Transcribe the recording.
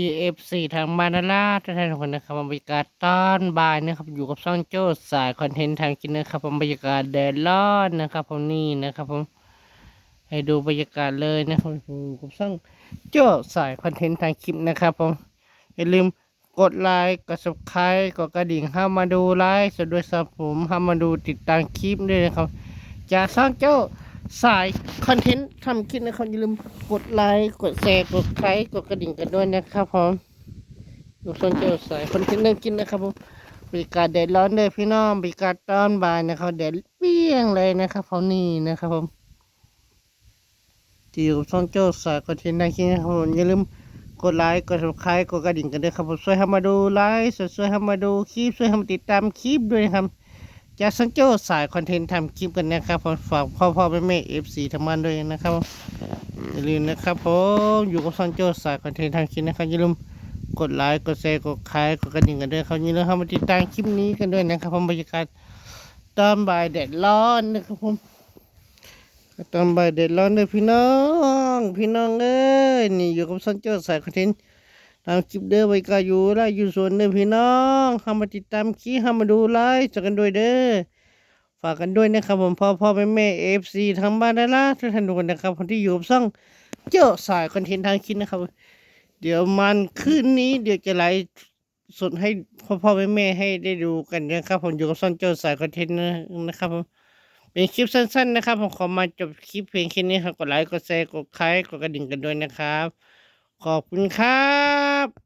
EFC ทางมานาล่าท่านทุกคนนะครับบรรยากาศตอนบ่ายนะครับ อยู่กับช่องโจ้สายคอนเทนต์ทางกินนะครับผมบรรยากาศแดดร้อนนะครับผมนี่นะครับผมให้ดูบรรยากาศเลยนะครับอยู่กับช่องโจ้สายคอนเทนต์ทางคลิปนะครับผมอย่าลืมกดไลค์กด subscribe กดกระดิ่งเข้ามาดูไลฟ์สดด้วยสับผมเข้ามาดูติดตามคลิปด้วยนะครับจากช่องโจ้ สายคอนเทนต์ทำคลิปนะครับอย่าลืมกดไลค์กดแชร์กดไลค์กดกระดิ่งกันด้วยนะครับผมอยู่ช่องโจ้สายคอนเทนต์เรื่องกินนะครับผมบรรยากาศแดดร้อนเลยพี่น้องบรรยากาศตอนบ่ายนะครับแดดเปี้ยงเลยนะครับผมนี่นะครับผมที่อยู่ช่องโจ้สายคอนเทนต์ทางคลิปนะครับผมอย่าลืมกดไลค์กด subscribe กดกระดิ่งกันด้วยครับผมช่วยให้มาดูไลฟ์ช่วยให้มาดูคลิปช่วยให้มาติดตามคลิปด้วยนะครับ จากสังโจสายคอนเทนต์ทำคลิปกันนะครับฝากพ่อพ่อแม่แม่เอฟซีทั้งบ้านด้วยนะครับอย่าลืมนะครับผมอยู่กับสังโจสายคอนเทนต์ทำคลิปนะครับอย่าลืมกดไลค์กดแชร์กดคลายกดกระดิ่งกันด้วยครับย่าลืมเข้ามาติดตามคลิปนี้กันด้วยนะครับผมบรรยากาศตอนบ่ายแดดร้อนนะครับผมตอนบ่ายแดดร้อนเลยพี่น้อง พี่น้องเอ้ยนี่อยู่กับสังโจสายคอนเทนต์ ตามคลิปเด้อไว้ก็อยู่ไล่อยู่ส่วนเด้อพี่น้องเข้ามาติดตามคลิปเข้ามาดูไลฟ์จากกันด้วยเด้อฝากกันด้วยนะครับผมพ่อพ่อแม่แม่เอฟซีทั้งบ้านและล่าทุกท่านทุกคนนะครับคนที่อยู่กับช่องเจ้าสายคอนเทนต์ทางคลิปนะครับ เดี๋ยวมันคืนนี้เดี๋ยวจะไลฟ์สดให้พ่อพ่อแม่แม่ให้ได้ดูกันนะครับ ผมอยู่กับช่องเจ้าสายคอนเทนต์นะครับผมเป็นคลิปสั้นๆนะครับ ผมขอมาจบคลิปเพียงแค่นี้ครับกดไลค์กดแชร์กดไลค์กดกระดิ่งกันด้วยนะครับ ขอบคุณครับ